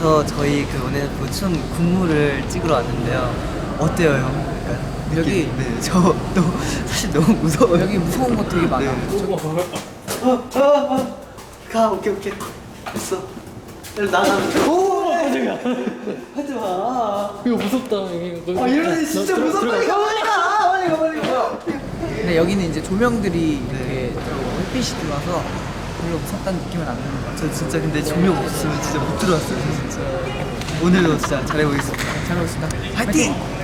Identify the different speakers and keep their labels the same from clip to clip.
Speaker 1: 거기에서 저희 그 오늘 부춤 군무를 찍으러 왔는데요. 어때요, 형? 약간
Speaker 2: 여기-?
Speaker 1: 네, 저도 사실 너무 무서워요.
Speaker 2: 여기 무서운 거 되게 많아.
Speaker 1: 어, 어, 어. 가, 오케이, 오케이. 됐어. 나가. 오, 하지 마. 하지 마.
Speaker 2: 이거 무섭다. 이거
Speaker 1: 아, 이러니 진짜 무섭다. 빨리 가, 빨리 가. 빨리 가, 빨리 가.
Speaker 2: 근데 여기는 이제 조명들이 이렇게 또 햇빛이 들어와서 별로 무섭다는 느낌은 안 드는 것 같아요.
Speaker 1: 저 진짜 근데 조명 없으면 진짜 못 들어왔어요, 저 진짜. 오늘도 진짜 잘해보겠습니다.
Speaker 2: 잘 오겠습니다.
Speaker 1: 화이팅!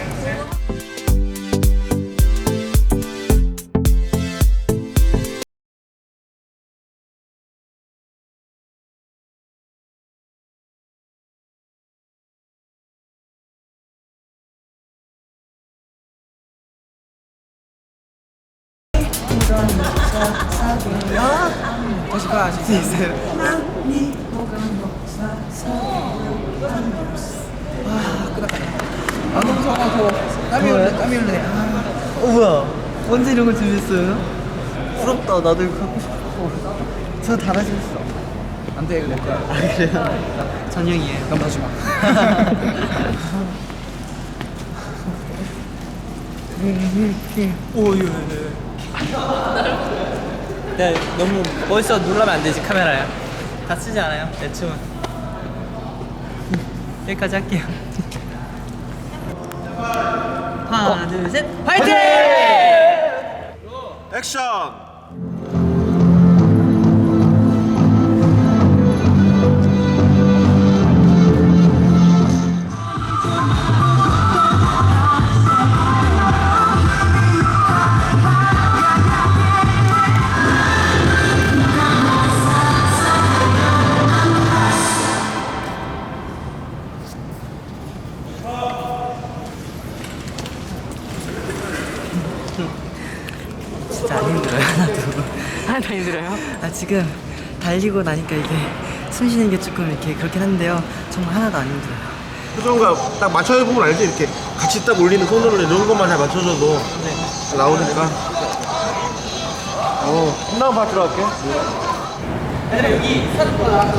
Speaker 2: 아 너무 더워 더워. 땀이 흘러 땀이 흘러. 아,
Speaker 1: 어, 뭐야. 언제 이런 거 준비했어요? 부럽다. 나도 이거 갖고 싶어. 저 달아줬어.
Speaker 2: 안 돼 이거 내 거야.
Speaker 1: 아, 그래요? 전형이에요.
Speaker 2: 그럼 다시 봐.
Speaker 1: 오, 이거, 네. 네, 너무 멋있어 놀라면 안 되지, 카메라야. 다 쓰지 않아요, 내 춤은. 여기까지 할게요. 하나, 둘, 셋, 화이팅!
Speaker 3: 액션!
Speaker 1: 지금 달리고 나니까 이게 숨 쉬는 게 조금 이렇게 그렇긴 한데요. 정말 하나도 안 힘들어요.
Speaker 3: 표정과 딱 맞춰보면 알지? 이렇게 같이 딱 올리는 손으로 이런 것만 잘 맞춰줘도 잘 나오니까. 어, 끝나고 봐 들어갈게.
Speaker 2: 어 여기 너무 많이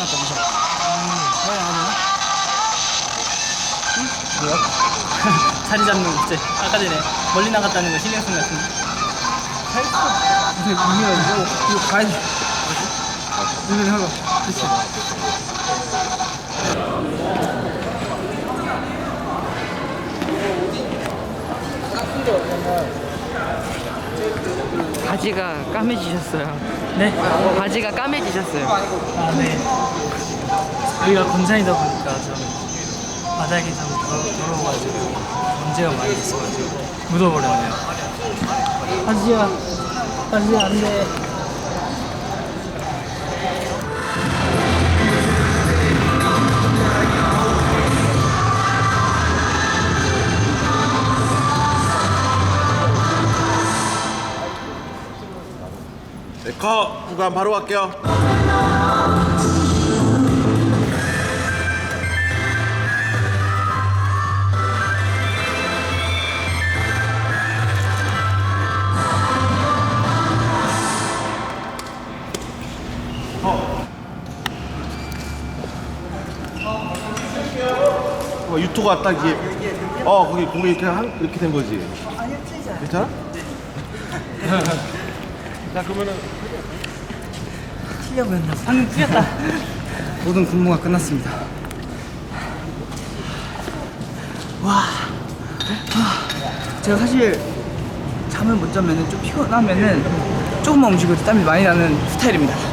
Speaker 2: 무서워. 빨리 나가나?
Speaker 1: 자리 잡는 거, 진짜. 아까 전에 멀리 나갔다는 거 신경 쓴 것 같은데.
Speaker 2: 근데 민규야 이거 이거 가야 돼. 민규 해봐. 그렇지.
Speaker 4: 바지가 까매지셨어요.
Speaker 1: 네?
Speaker 4: 바지가 까매지셨어요.
Speaker 1: 아, 네. 여기가 군산이다 보니까 좀 바닥이 좀 더, 더러워가지고 먼지가 많이 있어가지고 묻어버렸네요. 하지야, 하지야 안 돼.
Speaker 3: 네, 컷! 구간 바로 갈게요. 어, 유토가 딱 이게 어 거기 공이 이렇게 한 이렇게 된 거지.
Speaker 1: 아니요, 틀리지 않아요.
Speaker 3: 괜찮아? 자 그러면은
Speaker 1: 틀려 보였나 봐. 방금 틀렸다.
Speaker 2: 모든 근무가 끝났습니다.
Speaker 1: 와.
Speaker 2: 제가 사실 잠을 못 자면은 좀 피곤하면은 조금만 움직여도 땀이 많이 나는 스타일입니다.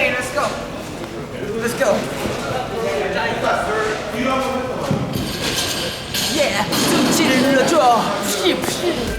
Speaker 5: Okay, let's go. Let's go. Yeah, 最近的这屁屁。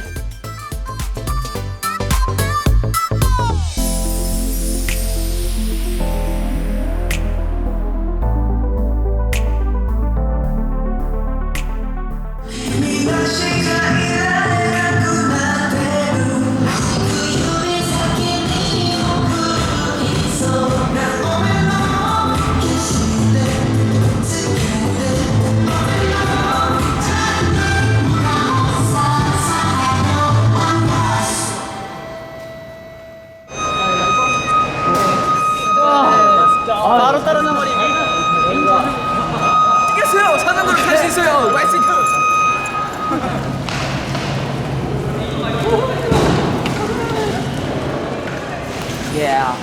Speaker 5: Yeah.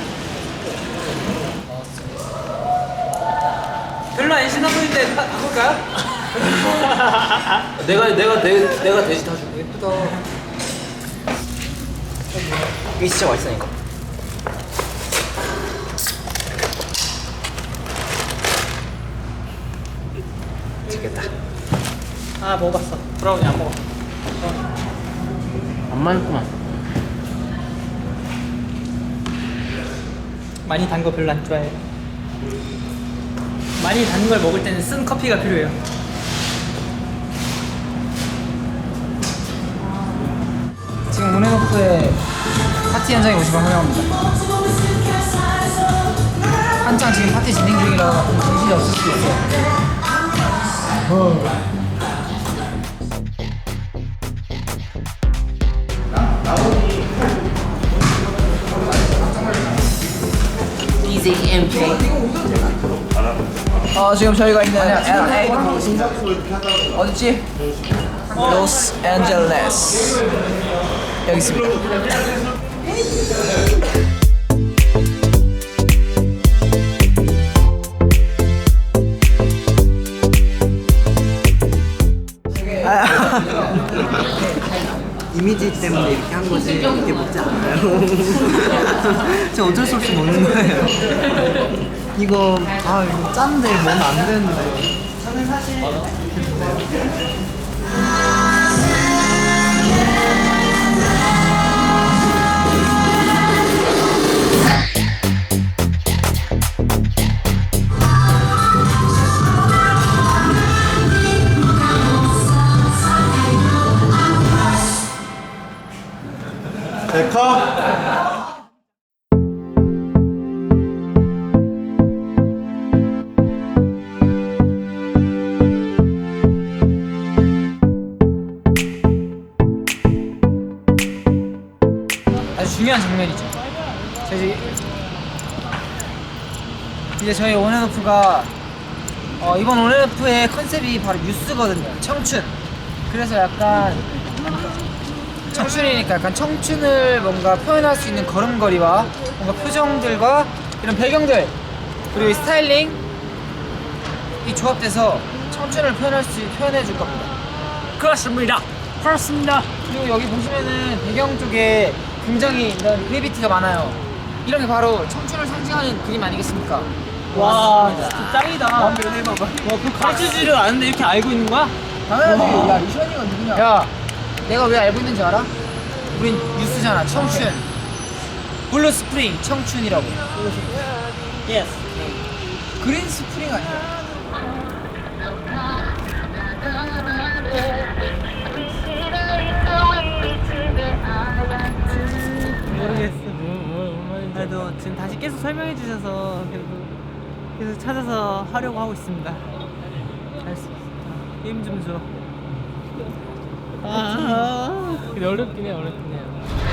Speaker 5: 별로 안 신나 보이는데 타- 타볼까요?
Speaker 6: 내가 내가 내, 내가 대신 타줄게. 예쁘다.
Speaker 1: 이게 진짜 맛있으니까. 맛있겠다. 아 먹어봤어. 브라우니 안 먹어.
Speaker 6: 안 많구만.
Speaker 5: 많이 단 거 별로 안 좋아해요. 많이 단 걸 먹을 때는 쓴 커피가 필요해요. 지금 온앤오프의 파티 현장에 오신 걸 환영합니다. 한창 지금 파티 진행 중이라 정신이 없을 수도 있어요. 어, 지금 저희가 있는 LA 어디지? 로스앤젤레스 여기 있습니다.
Speaker 1: 이미지 때문에 이렇게 한 거지 이렇게 먹지 않아요. 저 어쩔 수 없이 먹는 거예요. 이거 아 이거 짠데 먹으면 안 되는데. 저는 사실
Speaker 5: 장면이죠. 저희 이제 저희 온앤오프가 어, 이번 온앤오프의 컨셉이 바로 뉴스거든요. 청춘. 그래서 약간 청춘이니까 약간 청춘을 뭔가 표현할 수 있는 걸음걸이와 뭔가 표정들과 이런 배경들 그리고 이 스타일링 이 조합돼서 청춘을 표현할 수 표현해 줄 겁니다. 그렇습니다. 그렇습니다. 그리고 여기 보시면은 배경 쪽에 굉장히 이런 그래비티가 많아요. 이런 게 바로 청춘을 상징하는 그림 아니겠습니까?
Speaker 1: 와 진짜 짱이다.
Speaker 5: 한번 해봐봐.
Speaker 1: 와 그 가르치지를 않는데 이렇게 알고 있는 거야?
Speaker 5: 당연하지. 야, 이션이가 누구냐? 야, 내가 왜 알고 있는지 알아? 우린 뉴스잖아. 청춘. 블루 스프링 청춘이라고.
Speaker 1: 예스.
Speaker 5: 그린 스프링 아니야?
Speaker 1: 계속 설명해 주셔서 계속, 계속 찾아서 하려고 하고 있습니다. 할 수 있어. 힘좀 줘. 아, 근데 어렵긴 해, 어렵긴 해요.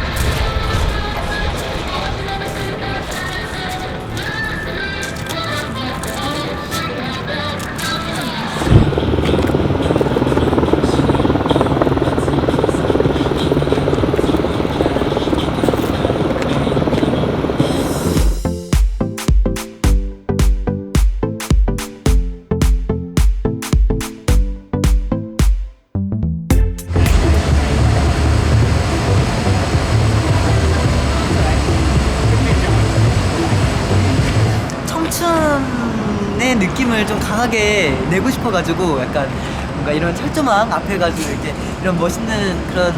Speaker 1: 느낌을 좀 강하게 내고 싶어가지고 약간 뭔가 이런 철조망 앞에 가지고 이렇게 이런 멋있는 그런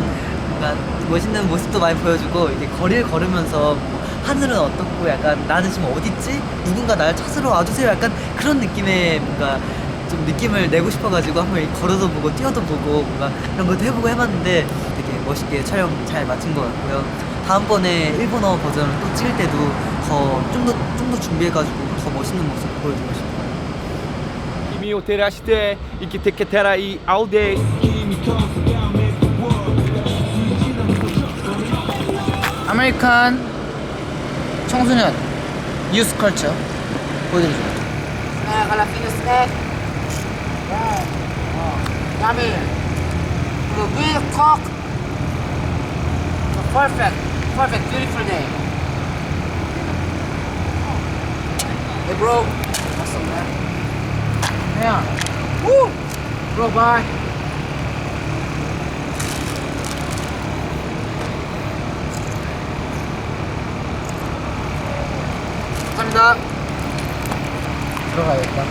Speaker 1: 뭔가 멋있는 모습도 많이 보여주고 이렇게 거리를 걸으면서 뭐 하늘은 어떻고 약간 나는 지금 어디 있지? 누군가 나를 찾으러 와주세요 약간 그런 느낌의 뭔가 좀 느낌을 내고 싶어가지고 한번 걸어도 보고 뛰어도 보고 뭔가 이런 것도 해보고 해봤는데 되게 멋있게 촬영 잘 마친 것 같고요. 다음번에 일본어 버전을 또 찍을 때도 더 좀더 좀 더 준비해가지고 더 멋있는 모습 보여주고 싶어요.
Speaker 7: 君を照らして生きてけたらいい all day
Speaker 5: 아메리칸 청소년 뉴스 컬처
Speaker 1: 보여드릴게요.
Speaker 2: Snack, alla fina snack. Yummy. The real cook. The perfect, perfect, beautiful day. Hey bro. Yeah. Woo. Bro, bye. 감사합니다. 들어가야겠다.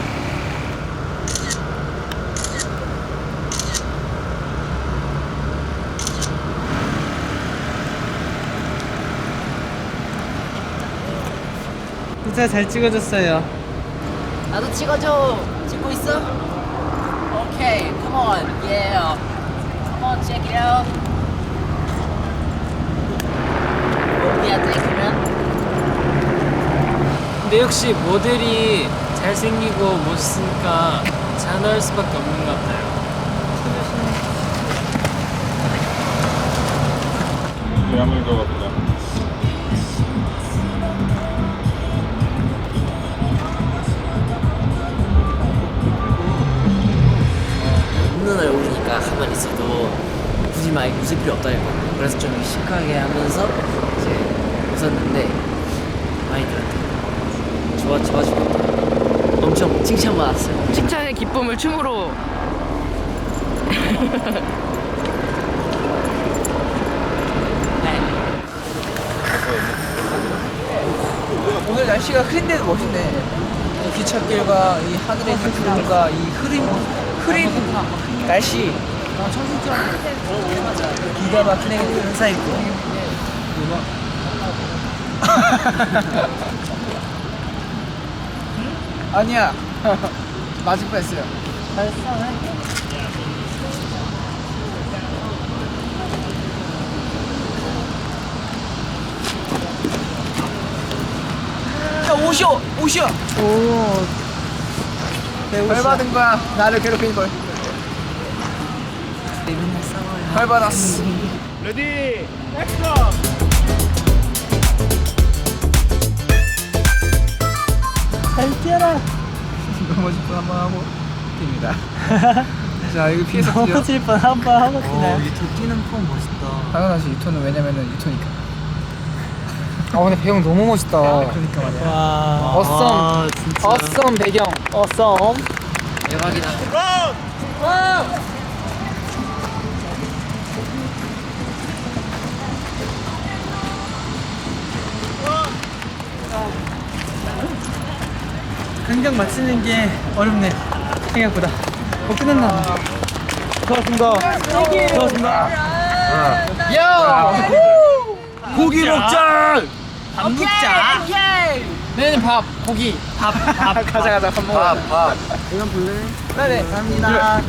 Speaker 1: 진짜 잘 찍어줬어요.
Speaker 2: 나도 찍어줘. 있어? 오케이, come on, yeah. Come on, check it out. Yeah, thank you, man.
Speaker 8: 근데 역시 모델이 잘생기고 멋있으니까 잘 나올 수밖에 없는 것 같아요.
Speaker 6: 웃는 있어도 굳이 막 웃을 필요 없다 이거. 그래서 좀 시크하게 하면서 이제 웃었는데 많이들한테 좋아 좋아 죽었다. 엄청 칭찬받았어요.
Speaker 4: 칭찬의 기쁨을 춤으로
Speaker 2: 오늘 날씨가 흐린데도 멋있네. 이 기찻길과 이 하늘의 이 구름과 이 흐린 흐린 날씨. 기가 막히네 회사 있고. 아니야. 맞을 뻔했어요. 야 옷이요 옷이야
Speaker 1: 오.
Speaker 2: 벌 받은 거야 나를 괴롭힌 걸.
Speaker 1: 맨날 싸워요.
Speaker 2: 벌 받았어.
Speaker 7: 레디
Speaker 1: 잘 뛰어라.
Speaker 2: 넘어질 뻔 한번 하고 뜁니다. 자 이거 피해서 뛰어.
Speaker 1: 넘어질 뻔한번 하고 뛰나요?
Speaker 2: 유토 뛰는 폼 멋있다. 당연하지 유토는 왜냐면은 유토니까. 아 근데 배경 너무 멋있다. 그러니까 말이야.
Speaker 1: 와.
Speaker 2: 어썸.
Speaker 1: 와, 진짜.
Speaker 2: 어썸 배경.
Speaker 1: 어썸.
Speaker 6: 대박이다.
Speaker 1: 강경 맞추는 게 어렵네. 생각보다. 어, 끝났나? 수고하셨습니다. 수고하셨습니다.
Speaker 2: 야.
Speaker 7: 고기 먹자
Speaker 1: 밥 먹자.
Speaker 2: 내는 밥 고기. 밥. 밥. 가자 가자 밥 먹어. 밥 밥. 이건 볼래? 네네.
Speaker 1: 감사합니다.